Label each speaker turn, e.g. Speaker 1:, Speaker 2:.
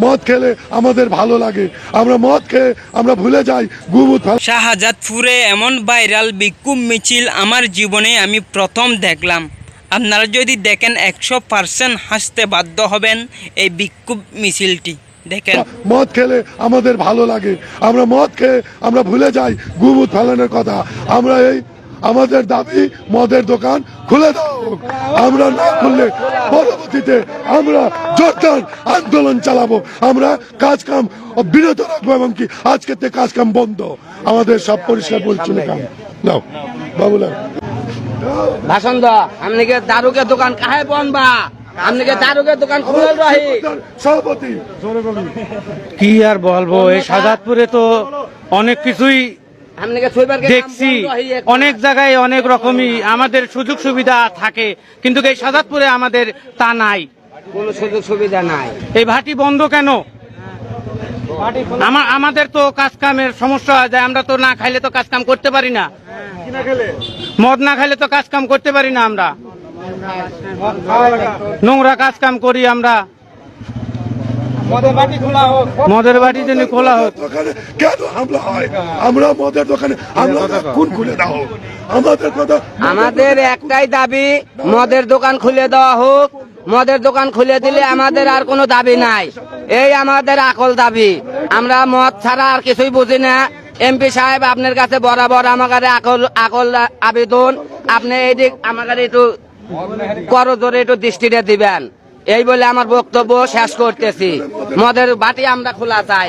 Speaker 1: মদ খেলে আমাদের ভালো লাগে। আমরা মদ খেয়ে আমরা ভুলে যাই ফেলা
Speaker 2: শাহজাদপুরে এমন ভাইরাল বিক্ষোভ মিছিল আমার জীবনে আমি প্রথম দেখলাম। আপনারা যদি দেখেন একশো পার্সেন্ট হাসতে বাধ্য হবেন এই বিক্ষোভ মিছিলটি। দেখেন।
Speaker 1: মদ খেলে আমাদের ভালো লাগে। আমরা মদ খেয়ে আমরা ভুলে যাই গুমুত ফেলানোর কথা। আমরা এই আমাদের দাবি মদের দোকান খুলে দাও। আমরা না খুললে পরবর্তীতে আমরা জোরদার আন্দোলন চালাবো। আমরা কাজ কাম বিরত রাখব এবং কি আজকে থেকে কাজ কাম বন্ধ। আমাদের সব পরিষ্কার পরিচ্ছন্ন কাম নাও বাবুলাল।
Speaker 3: ভাষণ দা আমনিকে দারুকে দোকান কাহে বনবা দোকান খুলে রহি
Speaker 1: সভাপতি।
Speaker 4: কি আর বলব এই সাজাদপুরে তো অনেক কিছুই দেখছি। অনেক জায়গায় অনেক রকমই আমাদের সুযোগ সুবিধা থাকে কিন্তু এই সাজাদপুরে আমাদের তা নাই।
Speaker 3: কোনো সুযোগ সুবিধা নাই।
Speaker 4: এই ভাটি বন্ধ কেন? আমা- আমাদের তো কাজ কামের সমস্যা হয় যায় আমরা তো না খাইলে তো কাজ কাম করতে পারি না। মদ না খাইলে তো কাজ কাম করতে পারি না আমরা। নোংরা কাজ কাম করি আমরা। মদের বাটি যেন খোলা হোক।
Speaker 1: কেন হামলা হয়? আমরা মদের দোকানে হামলা কোন খুলে দাও আমাদের কথা
Speaker 3: আমাদের একটাই দাবি মদের দোকান খুলে দেওয়া হোক। মদের দোকান খুলে দিলে আমাদের আর কোনো দাবি নাই। এই আমাদের আকল দাবি। আমরা মদ ছাড়া আর কিছুই বুঝি না। এমপি সাহেব আপনার কাছে বরাবর আমার আকল আকল আবেদন। আপনি এই দিক আমার একটু করজোরে একটু দৃষ্টিটা দিবেন। এই বলে আমার বক্তব্য শেষ করতেছি। মদের বাটি আমরা খোলা চাই।